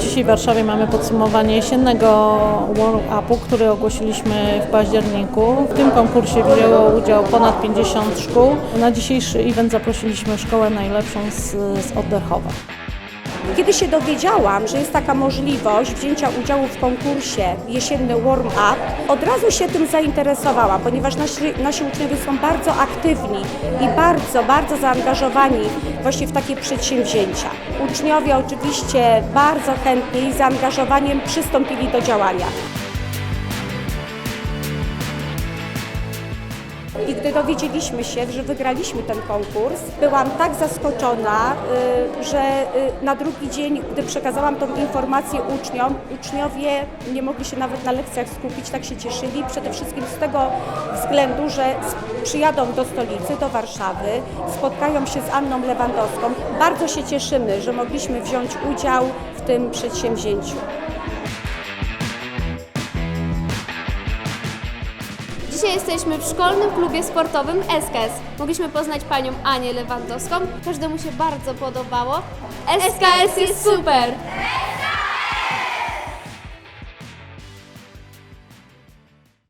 Dzisiaj w Warszawie mamy podsumowanie jesiennego warm-upu, który ogłosiliśmy w październiku. W tym konkursie wzięło udział ponad 50 szkół. Na dzisiejszy event zaprosiliśmy szkołę najlepszą z, z Oddechowa. Kiedy się dowiedziałam, że jest taka możliwość wzięcia udziału w konkursie jesienny Warm Up, od razu się tym zainteresowałam, ponieważ nasi, nasi uczniowie są bardzo aktywni i bardzo, bardzo zaangażowani właśnie w takie przedsięwzięcia. Uczniowie oczywiście bardzo chętnie i zaangażowaniem przystąpili do działania. I gdy dowiedzieliśmy się, że wygraliśmy ten konkurs, byłam tak zaskoczona, y, że y, na drugi dzień, gdy przekazałam tą informację uczniom, uczniowie nie mogli się nawet na lekcjach skupić, tak się cieszyli. Przede wszystkim z tego względu, że przyjadą do stolicy, do Warszawy, spotkają się z Anną Lewandowską. Bardzo się cieszymy, że mogliśmy wziąć udział w tym przedsięwzięciu. Dzisiaj jesteśmy w szkolnym klubie sportowym SKS. Mogliśmy poznać panią Anię Lewandowską. Każdemu się bardzo podobało. SKS jest super!